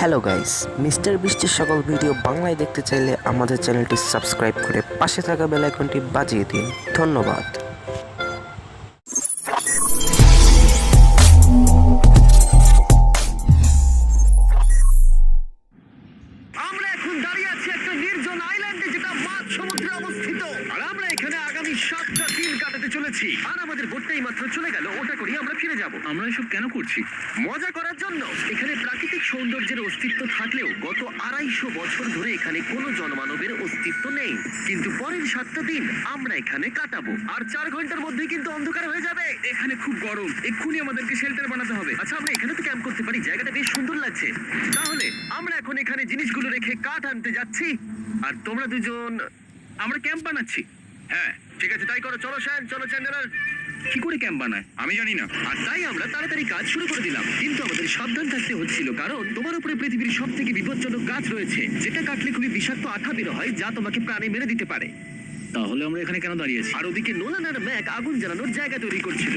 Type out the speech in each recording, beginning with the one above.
Hello guys mister বৃষ্টির সকল video বাংলায় দেখতে চাইলে আমাদের চ্যানেলটি সাবস্ক্রাইব করে পাশে থাকা বেল আইকনটি বাজিয়ে দিন। ধন্যবাদ। দিন কাটাতে চলেছি। আর আমাদের বোটটাই মাত্র চলে গেল ওটা করি আমরা ফিরে যাব। আমরা এসব কেন করছি? মজা করার জন্য। এখানে প্রাকৃতিক সৌন্দর্যের অস্তিত্ব থাকলেও গত আড়াইশো বছর ধরে এখানে কোনো জনমানবের অস্তিত্ব নেই। কিন্তু পরের সাতটা দিন আমরা এখানে কাটাবো। আর চার ঘণ্টার মধ্যে কিন্তু অন্ধকার হয়ে যাবে। এখানে খুব গরম। এক্ষুনি আমাদেরকে শেল্টার বানাতে হবে। আচ্ছা আমরা এখানে তো ক্যাম্প করতে পারি। জায়গাটা বেশ সুন্দর লাগছে। তাহলে আমরা এখন এখানে জিনিসগুলো রেখে কাঠ আনতে যাচ্ছি। আর তোমরা দুজন আমরা ক্যাম্প বানাচ্ছি। হ্যাঁ। ঠিক আছে তাই করো চলো শ্যান চলো চ্যান্ডেলার। কি করে ক্যাম্প বানায়? আমি জানি না। আর তাই আমরা তাড়াতাড়ি কাজ শুরু করে দিলাম। কিন্তু আমাদের সাবধান থাকতে হচ্ছিল কারণ তোমার উপরে পৃথিবীর সব থেকে বিপজ্জনক গাছ রয়েছে। যেটা কাটলে খুবই বিষাক্ত আঠা বের হয় যা তোমাকে প্রাণে মেরে দিতে পারে। তাহলে আমরা এখানে কেন দাঁড়িয়েছি আর ওদিকে নোলান আর ম্যাক আগুন জ্বালানোর জায়গা তৈরি করছিল।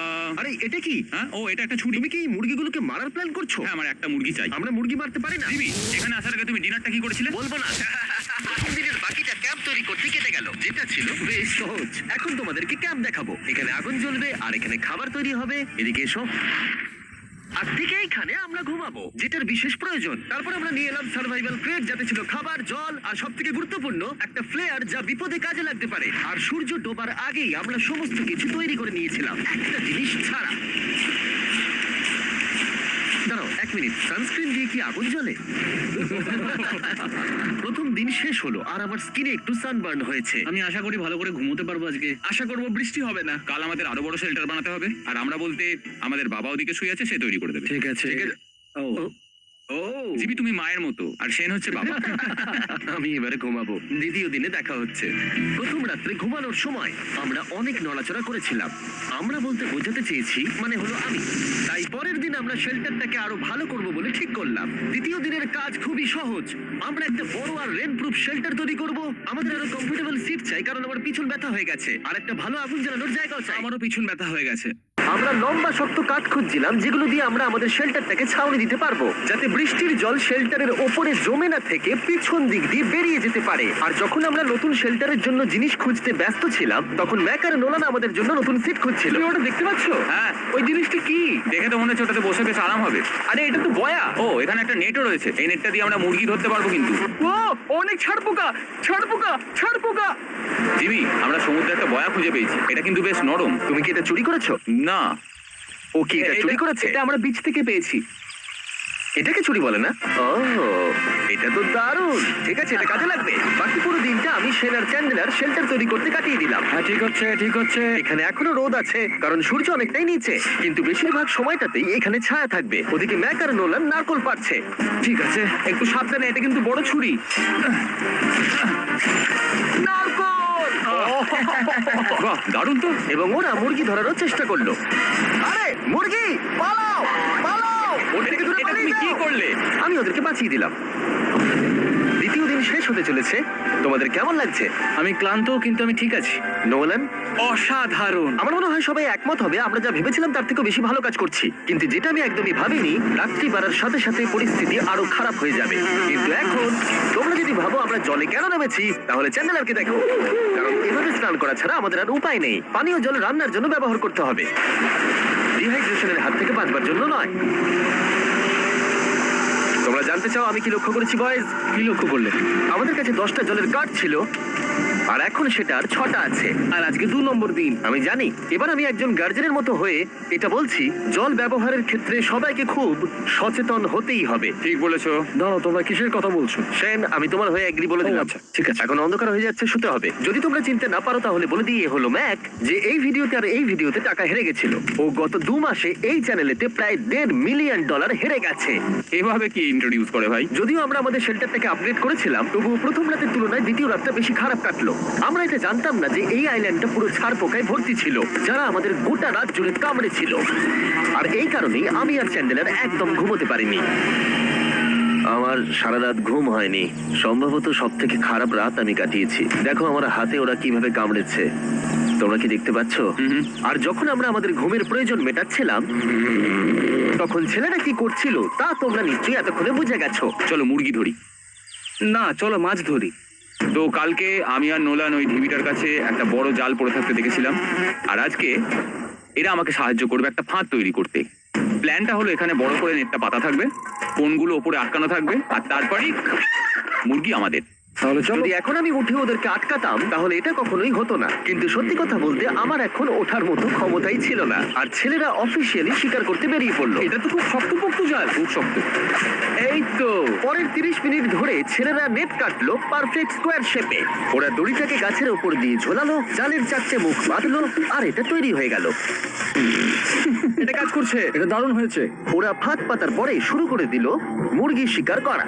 আরে এটা কি? হ্যাঁ ও এটা একটা ছুরি তুমি কি এই মুরগিগুলোকে মারার প্ল্যান করছ? হ্যাঁ আমার একটা মুরগি চাই। আমরা মুরগি মারতে পারি না? দিবি এখানে আসার আগে তুমি ডিনারটা কি করেছিলে? বলব না। প্রথম দিনের বাকিটা ক্যাম্প তৈরি করতে কেটে গেল। যেটা ছিল বেশ সহজ। এখন তোমাদেরকে ক্যাম্প দেখাবো। এখানে আগুন জ্বলবে আর এখানে খাবার তৈরি হবে। এদিকে এসো। আর ঠিক এইখানে আমরা ঘুমাবো, যেটার বিশেষ প্রয়োজন। তারপর আমরা নিয়ে এলাম সার্ভাইভাল ক্রেট যাতে ছিল খাবার, জল, আর সব থেকে গুরুত্বপূর্ণ, একটা ফ্লেয়ার যা বিপদে কাজে লাগতে পারে। আর সূর্য ডোবার আগেই আমরা সমস্ত কিছু তৈরি করে নিয়েছিলাম। একটা জিনিস ছাড়া। এক মিনিট সানস্ক্রিন দিয়ে কি আগুন জ্বলে? প্রথম দিন শেষ হলো আর আমার স্কিনে একটু সানবার্ন হয়েছে। আমি আশা করি ভালো করে ঘুমোতে পারব আজকে। আশা করব বৃষ্টি হবে না। কাল আমাদের আরও বড় শেল্টার বানাতে হবে। আর আমরা বলতে আমাদের বাবা ওদিকে শুয়ে আছে সে তৈরি করে দেবে। ঠিক আছে। ঠিক আছে। ও। ও জিবি তুমি মায়ের মতো আর সেন হচ্ছে বাবা। আমি এবারে ঘুমাবো। দ্বিতীয় দিনে দেখা হচ্ছে। প্রথম রাত্রে ঘুমানোর সময় আমরা অনেক নড়াচড়া করেছিলাম। আমরা বলতে বোঝাতে চেয়েছি মানে হলো আমি। তাই পরের দিন আমরা শেল্টারটাকে আরও ভালো করব বলে ঠিক করলাম। দ্বিতীয় দিনের কাজ খুবই সহজ। আমরা একটা বড় আর রেন প্রুফ শেল্টার তৈরি করব। আমাদের আরও কমফোর্টেবল সিট চাই কারণ আমার পিছন ব্যথা হয়ে গেছে। আর একটা ভালো আগুন জ্বালানোর জায়গাও চাই। আমারও পিছন ব্যথা হয়ে গেছে। আমরা লম্বা শক্ত কাঠ খুঁজছিলাম যেগুলো দিয়ে আমরা আমাদের শেল্টারটাকে ছাউনি দিতে পারব যাতে বৃষ্টির জল শেল্টারের ওপরে জমে না থেকে পিছন দিক দিয়ে বেরিয়ে যেতে পারে। আর যখন আমরা নতুন শেল্টারের জন্য জিনিস খুঁজতে ব্যস্ত ছিলাম তখন ম্যাকার নোলান আমাদের জন্য নতুন সিট খুঁজছিল। তুমি ওটা দেখতে পাচ্ছ? হ্যাঁ ওই জিনিসটি কি? দেখে তো মনে হচ্ছে ওটাতে বসে বেশ আরাম হবে। আরে এটা তো বয়া ও এখানে একটা নেটও রয়েছে। এই নেটটা দিয়ে আমরা মুরগি ধরতে পারব কিন্তু। ও অনেক ছাড় পোকা ছাড় পোকা ছাড় পোকা জিবি আমরা সমুদ্রে একটা বয়া খুঁজে পেয়েছি। এটা কিন্তু বেশ নরম। তুমি কি এটা চুরি করেছ? না ও কি এটা চুরি করেছে? এটা আমরা বিচ থেকে পেয়েছি। এটাকে চুরি বলে না? ও এটা তো দারুণ। ঠিক আছে এটা কাজে লাগবে। বাকি পুরো দিনটা আমি সেনার চ্যান্ডেলার শেল্টার তৈরি করতে কাটিয়ে দিলাম। হ্যাঁ ঠিক হচ্ছে ঠিক হচ্ছে। এখানে এখনও রোদ আছে কারণ সূর্য অনেকটাই নিচে। কিন্তু বেশিরভাগ সময়টাতেই এখানে ছায়া থাকবে। ওদিকে ম্যাক আর নোলান নারকল পাচ্ছে ঠিক আছে। একটু সাবধানে এটা কিন্তু বড় ছুরি। বাহ দারুণ তো। এবং ওরা মুরগি ধরারও চেষ্টা করল। আরে মুরগি পালাও পালাও। ওর থেকে দূরে এটা পালিয়ে তুমি কি যাও। করলে? আমি ওদেরকে বাঁচিয়ে দিলাম। দ্বিতীয় দিন শেষ হতে চলেছে। তোমাদের কেমন লাগছে? আমি ক্লান্ত কিন্তু আমি ঠিক আছি। নোলান? অসাধারণ। আমার মনে হয় সবাই একমত হবে। আমরা যা ভেবেছিলাম তার থেকে বেশি ভালো কাজ করছি। কিন্তু যেটা আমি একদমই ভাবিনি রাত্রি বাড়ার সাথে সাথে পরিস্থিতি আরও খারাপ হয়ে যাবে। কিন্তু এখন তোমরা ভাবো আমরা জলে কেন নেমেছি? তাহলে চ্যানেল আর কি দেখো? কারণ এভাবে স্নান করা ছাড়া আমাদের আর উপায় নেই। পানীয় জল রান্নার জন্য ব্যবহার করতে হবে। ডিহাইড্রেশনের হাত থেকে বাঁচবার জন্য নয়। তোমরা জানতে চাও আমি কি লক্ষ্য করেছি বয়েজ কি লক্ষ্য করলে? আমাদের কাছে দশটা জলের কার্ড ছিল। আর এখন সেটা আর ছটা আছে। আর আজকে দু নম্বর দিন। আমি জানি। এবার আমি একজন গার্জেনের মতো হয়ে এটা বলছি জল ব্যবহারের ক্ষেত্রে সবাইকে খুব সচেতন হতেই হবে। ঠিক বলেছ। দাঁড়াও তোমরা কিসের কথা বলছো? সেন আমি তোমার হয়ে এগ্রি বলে দিলাম। আচ্ছা, ঠিক আছে। এখন অন্ধকার হয়ে যাচ্ছে শুতে হবে। যদি তোমরা চিনতে না পারো তাহলে বলে দিয়ে হলো ম্যাক যে এই ভিডিওতে আর এই ভিডিওতে টাকা হেরে গেছিল। ও গত দু মাসে এই চ্যানেলেতে প্রায় দেড় মিলিয়ন ডলার হেরে গেছে। এভাবে কি ইন্ট্রোডিউস করে ভাই? যদিও আমরা আমাদের শেল্টারটাকে আপডেট করেছিলাম তবুও প্রথম রাতের তুলনায় দ্বিতীয় রাতটা বেশি খারাপ কাটলো। আমরা এটা জানতাম না যে এই আইল্যান্ডটা পুরো ছাড় পোকায় ভর্তি ছিল যারা আমাদের গোটা রাত জুড়ে কামড়েছিল আর এই কারণেই আমি আর চ্যান্ডেলার একদম ঘুমোতে পারিনি। আমার সারা রাত ঘুম হয়নি। সম্ভবত সব থেকে খারাপ রাত আমি কাটিয়েছি। দেখো আমার হাতে ওরা কীভাবে কামড়েছে। তোমরা কি দেখতে পাচ্ছ? হুম। আর যখন আমরা আমাদের ঘুমের প্রয়োজন মেটাচ্ছিলাম তখন ছেলেরা কি করছিল তা তোমরা নিশ্চয়ই এতক্ষণে বুঝে গেছো। চলো মুরগি ধরি। না চলো মাছ ধরি। তো কালকে আমি আর নোলান ওই ঢিবিটার কাছে একটা বড় জাল পড়ে থাকতে দেখেছিলাম। আর আজকে এরা আমাকে সাহায্য করবে একটা ফাঁদ তৈরি করতে। প্ল্যানটা হলো এখানে বড় করে নেটটা পাতা থাকবে, কোনগুলো ওপরে আটকানো থাকবে, আর তারপরেই মুরগি আমাদের। তাহলে চলো। যদি এখন আমি উঠে ওদেরকে আটকাতাম তাহলে এটা কখনোই হতো না। কিন্তু সত্যি কথা বলতে আমার এখন ওঠার মতো ক্ষমতাই ছিল না। আর ছেলেরা অফিসিয়ালি স্বীকার করতে বেরিয়ে পড়ল। এটা তো খুব শক্তপোক্ত জাল। খুব শক্ত। এই তো। পরের তিরিশ মিনিট ধরে ছেলেরা নেট কাটলো পারফেক্ট স্কোয়ার শেপে ওরা দড়িটাকে গাছের ওপর দিয়ে ঝোলালো জালের চারটে মুখ বাঁধলো আর এটা তৈরি হয়ে গেল। এটা কাজ করছে। এটা দারুণ হয়েছে। ওরা ফাঁদ পাতার পরে শুরু করে দিল মুরগি শিকার করা।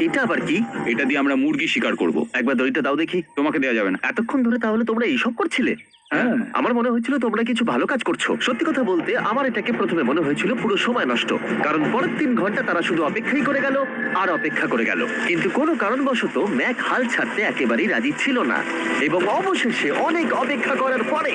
এটা আবার কি? এটা দিয়ে আমরা মুরগি শিকার করব। একবার দড়িটা দাও দেখি তোমাকে দেওয়া যাবে না। এতক্ষণ ধরে তাহলে তোমরা এইসব করছিলে? হ্যাঁ। আমার মনে হয়েছিল তোমরা কিছু ভালো কাজ করছ। সত্যি কথা বলতে আমার এটাকে প্রথমে মনে হয়েছিল পুরো সময় নষ্ট। কারণ পরের তিন ঘণ্টা তারা শুধু অপেক্ষাই করে গেল আর অপেক্ষা করে গেল। কিন্তু কোনো কারণবশত ম্যাক হাল ছাড়তে একেবারেই রাজি ছিল না। এবং অবশেষে অনেক অপেক্ষা করার পরে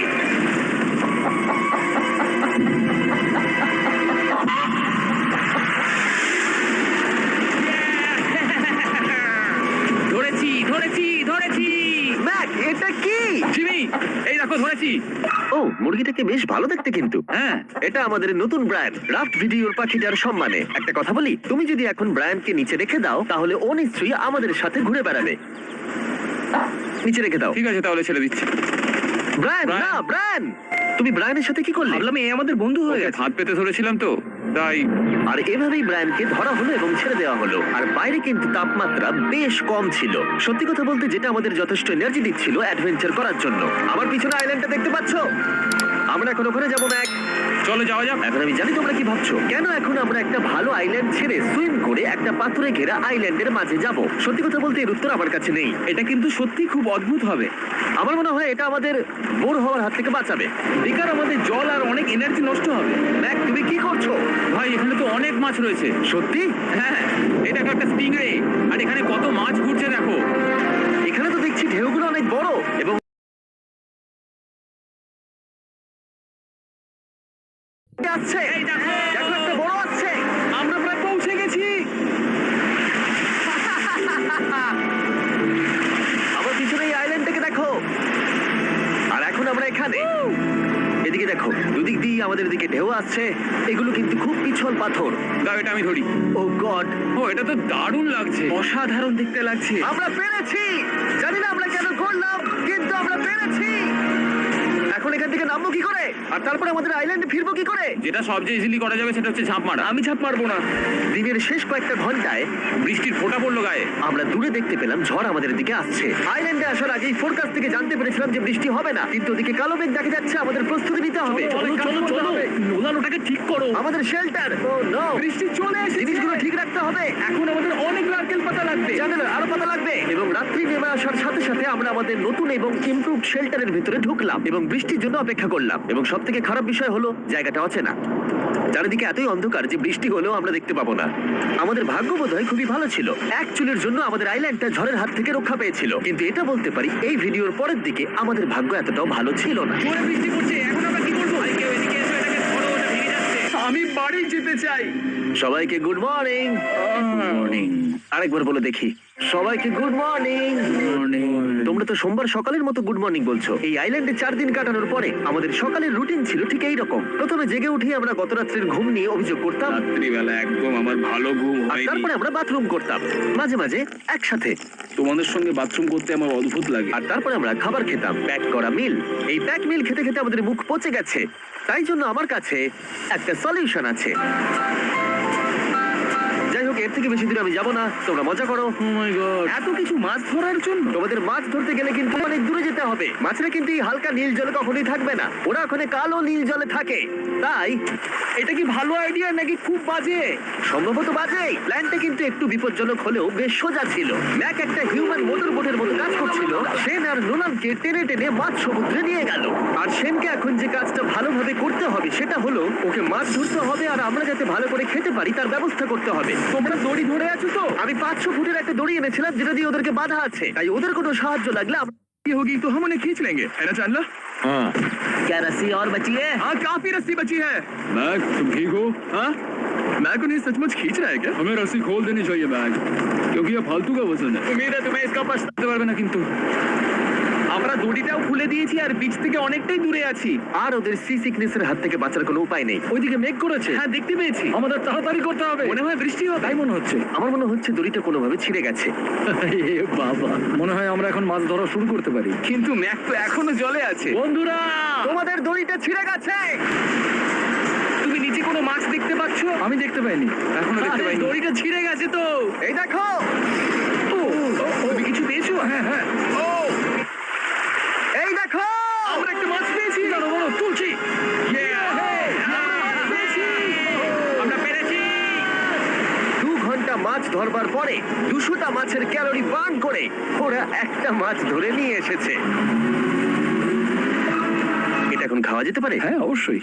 মুরগিটাকে বেশ ভালো দেখতে কিন্তু। হ্যাঁ এটা আমাদের নতুন ব্র্যান্ড রাফট ভিডিওর পাখিটার সম্মানে। একটা কথা বলি তুমি যদি এখন ব্র্যান্ডকে নিচে রেখে দাও তাহলে ও নিশ্চয়ই আমাদের সাথে ঘুরে বেড়াবে। নিচে রেখে দাও। ঠিক আছে তাহলে ছেড়ে দিচ্ছি। Brian Brian. না ব্রায়ান! তুমি ব্রায়ানের সাথে কি করলে? ভাবলাম এই আমাদের বন্ধু হয়ে গেছে। ফাঁদ পেতে ধরেছিলাম তো তাই। আর এভাবেই ব্রায়ানকে ধরা হলো এবং ছেড়ে দেওয়া হলো। আর বাইরে কিন্তু তাপমাত্রা বেশ কম ছিল। সত্যি কথা বলতে যেটা আমাদের যথেষ্ট এনার্জি দিচ্ছিল অ্যাডভেঞ্চার করার জন্য। আমার পিছনে আইল্যান্ডটা দেখতে পাচ্ছ? আমরা এখন ওখানে যাব ম্যাক। চলো যাওয়া যাক। এখন আমি জানি তোমরা কি ভাবছ। কেন এখন আমরা একটা ভালো আইল্যান্ড ছেড়ে সুইম করে একটা পাথরে ঘেরা আইল্যান্ডের মাঝে যাব? সত্যি কথা বলতে এর উত্তর আমার কাছে নেই। এটা কিন্তু সত্যি খুব অদ্ভুত হবে। আমার মনে হয় এটা আমাদের বোর হওয়ার হাত থেকে বাঁচাবে। বেকার আমাদের জল আর অনেক এনার্জি নষ্ট হবে। ম্যাক তুমি কি করছ? ভাই এখানে তো অনেক মাছ রয়েছে। সত্যি? হ্যাঁ এটা একটা স্টিংরে আর এখানে কত মাছ ঘুরছে দেখো। আসছে দেখো। একটা বড় আসছে আমরা প্রায় পৌঁছে গেছি। আমার পিছনে এই আইল্যান্ডটাকে দেখো। আর এখন আমরা এখানে। এদিকে দেখো দুদিক দিয়ে আমাদের দিকে ঢেউ আসছে। এগুলো কিন্তু খুব পিছল পাথর। দাও এটা আমি ধরি। ও গড। ও এটা তো দারুণ লাগছে। অসাধারণ দেখতে লাগছে। আমরা পেরেছি। জানি না আমরা কেন করলাম কিন্তু আমরা পেরেছি। এখন এখান থেকে নামবো কি করে? আর তারপরে আমাদের আইল্যান্ডে ফিরবো কি করে? যেটা সবচেয়ে ইজিলি করা যাবে সেটা হচ্ছে ঝাঁপ মারা। আমি ছাপ মারবো না। দিনের শেষ কয়েকটা ঘন্টায় বৃষ্টির ফোঁটা পড়ল গায়ে। আমরা দূরে দেখতে পেলাম ঝড় আমাদের দিকে আসছে। আইল্যান্ডে আসার আগেই ফোরকাস্ট থেকে জানতে পেরেছিলাম যে বৃষ্টি হবে না। কিন্তু ওদিকে কালো মেঘ দেখা যাচ্ছে আমাদের প্রস্তুতি নিতে হবে। চলো চলো চলো নোলান ওটাকে ঠিক করো। আমাদের শেল্টার ও নো বৃষ্টি চলে এসেছে। জিনিসগুলো ঠিক রাখতে হবে। এখন আমাদের অনেক নারকেল পাতা লাগবে। জানেন আরও পাতা লাগবে। এবং রাত্রি নেমে আসার সাথে সাথে আমরা আমাদের নতুন এবং ইমপ্রুভড শেল্টারের ভিতরে ঢুকলাম এবং বৃষ্টির জন্য অপেক্ষা করলাম। এবং সব থেকে খারাপ বিষয় হলো জায়গাটা অচেনা। চারিদিকে এতই অন্ধকার যে বৃষ্টি হলেও আমরা দেখতে পাবো না। আমাদের ভাগ্য বোধহয় খুবই ভালো ছিল। এক চুলের জন্য আমাদের আইল্যান্ডটা ঝড়ের হাত থেকে রক্ষা পেয়েছিল। কিন্তু এটা বলতে পারি এই ভিডিওর পরের দিকে আমাদের ভাগ্য এতটাও ভালো ছিল না। জোরে বৃষ্টি পড়ছে এখন আমরা কি করব ভাই কেউ এদিকে এসো এটাকে ধরো ওটা ভেঙে যাচ্ছে। আমি বাড়ি যেতে চাই। সবাইকে গুড মর্নিং। মর্নিং আরেকবার বলে দেখি সবাইকে গুড মর্নিং। মর্নিং তোমরা তো সোমবার সকালের মতো গুড মর্নিং বলছো। এই আইল্যান্ডে চার দিন কাটানোর পরে আমাদের সকালের রুটিন ছিল ঠিক এই রকম প্রথমে জেগে উঠে আমরা গত রাত্রের ঘুম নিয়ে অভিযোগ করতাম। রাত্রিবেলা একদম আমার ভালো ঘুম আর হয়নি। তারপরে আমরা বাথরুম করতাম। মাঝে মাঝে একসাথে। তোমাদের সঙ্গে বাথরুম করতে আমার অদ্ভুত লাগে। আর তারপরে আমরা খাবার খেতাম। প্যাক করা মিল এই প্যাক মিল খেতে খেতে আমাদের মুখ পচে গেছে। তাই জন্য আমার কাছে একটা সলিউশন আছে। এর থেকে বেশি দূরে আমি যাব না। তোমরা মজা করো। ও মাই গড এত কিছু মাছ ধরার জন্য? তোমাদের মাছ ধরতে গেলে কিন্তু অনেক দূরে যেতে হবে। মাছেরা কিন্তু এই হালকা নীল জলে কখনোই থাকবে না। ওরা ওখানে কালো নীল জলে থাকে। তাই এটা কি ভালো আইডিয়া নাকি খুব বাজে? সম্ভবত বাজেই প্ল্যানটা কিন্তু একটু বিপজ্জনক হলেও বেশ সোজা ছিল। ম্যাক একটা হিউম্যান মোটর বোটের মতো কাজ করছিল। সেন আর নোলানকে টেনে টেনে মাছ সমুদ্রে নিয়ে গেল। আর সেনকে এখন যে কাজটা ভালোভাবে করতে হবে সেটা হলো ওকে মাছ ধরতে হবে আর আমরা যাতে ভালো করে খেতে পারি তার ব্যবস্থা করতে হবে। তোমরা দড়ি ধরে আছো তো আমি পাঁচশো ফুটের একটা দড়ি এনেছিলাম যেটা দিয়ে ওদেরকে বাধা আছে তাই ওদের কোনো সাহায্য লাগলে আমরা ये होगी तो हम उन्हें खींच लेंगे है ना जानला हाँ क्या रस्सी और बची है हाँ काफी रस्सी बची है मैक तुम ठीक हो हाँ मैक उन्हें सचमुच खींच रहा है क्या हमें रस्सी खोल देनी चाहिए मैक क्योंकि ये फालतू का वजन है उम्मीद है तुम्हें इसका पछताते পারবে না কিন্তু আমরা দড়িটাও খুলে দিয়েছি আর বিচ থেকে অনেকটাই দূরে আছি। আর ওদের সি সিকনেসের হাত থেকে বাঁচার কোনো উপায় নেই। ওইদিকে মেঘ করেছে। হ্যাঁ দেখতে পেয়েছি। আমাদের তাড়াতাড়ি করতে হবে। মনে হয় বৃষ্টি হবে। তাই মনে হচ্ছে। আমার মনে হচ্ছে দড়িটা কোনোভাবে ছিঁড়ে গেছে। এ বাবা। মনে হয় আমরা এখন মাছ ধরা শুরু করতে পারি। কিন্তু ম্যাক তো এখনও জলে আছে। বন্ধুরা! তোমাদের দড়িটা ছিঁড়ে গেছে! তুমি নিচে কোনো মাছ দেখতে পাচ্ছ? আমি দেখতে পাইনি। এখনও দেখতে পাইনি। দড়িটা ছিঁড়ে গেছে তো। এই দেখো! ও, তুমি কিছু পেয়েছ? হ্যাঁ হ্যাঁ। এই দেখো আমরা একটা মাছ পেয়েছি বলো বলো তুলছি আমরা পেরেছি দু ঘণ্টা মাছ ধরবার পরে দুশোটা মাছের ক্যালোরি বার্ন করে ওরা একটা মাছ ধরে নিয়ে এসেছে। এটা এখন খাওয়া যেতে পারে? হ্যাঁ অবশ্যই।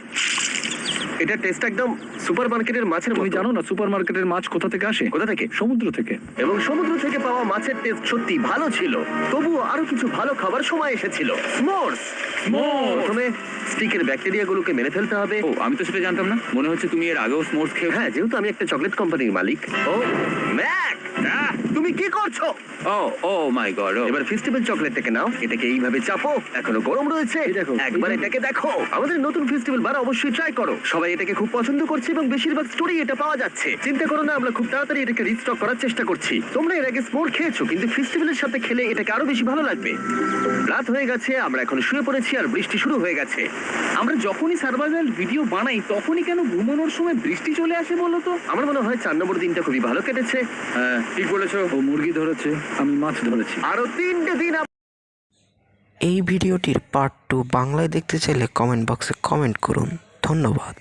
এটা টেস্ট একদম সুপার মার্কেটের মাছের তুমি জানো না সুপার মার্কেটের মাছ কোথা থেকে আসে? কোথা থেকে? সমুদ্র থেকে। এবং সমুদ্র থেকে পাওয়া মাছের টেস্ট সত্যি ভালো ছিল। তবুও আরও কিছু ভালো খাবার সময় এসেছিল। স্মোর্স! প্রথমে স্টিকের ব্যাকটেরিয়াগুলোকে মেরে ফেলতে হবে। ও আমি তো সেটা জানতাম না। মনে হচ্ছে তুমি এর আগেও স্মোর্টস খেয়ে হ্যাঁ যেহেতু আমি একটা চকলেট কোম্পানির মালিক। ও ম্যাক তুমি কি করছ? ও ও মাই গড এবার ফেস্টিভ্যাল চকলেটটাকে নাও। এটাকে এইভাবে চাপো। এখনও গরম রয়েছে। দেখো, একবার এটাকে দেখো। আমাদের নতুন ফেস্টিভ্যাল বার অবশ্যই ট্রাই করো। সবাই এটাকে খুব পছন্দ করছে এবং বেশিরভাগ স্টোরি এটা পাওয়া যাচ্ছে। চিন্তা করো না আমরা খুব তাড়াতাড়ি এটাকে রিস্টক করার চেষ্টা করছি। তোমরা এর আগে স্মোর খেয়েছো কিন্তু ফেস্টিভ্যালের সাথে খেলে এটাকে আরও বেশি ভালো লাগবে। রাত হয়ে গেছে আমরা এখন শুয়ে পড়েছি আর বৃষ্টি শুরু হয়ে গেছে। আমরা যখনই সার্ভাইভাল ভিডিও বানাই তখনই কেন ঘুমানোর সময় বৃষ্টি চলে আসে বলো তো? আমার মনে হয় চার নম্বর দিনটা খুবই ভালো কেটেছে। হ্যাঁ ঠিক বলেছ। ও মুরগি ধরেছে আমি মাছ ধরেছি। আরও তিনটে দিন এই ভিডিওটির পার্ট টু বাংলায় দেখতে চাইলে কমেন্ট বক্সে কমেন্ট করুন। ধন্যবাদ।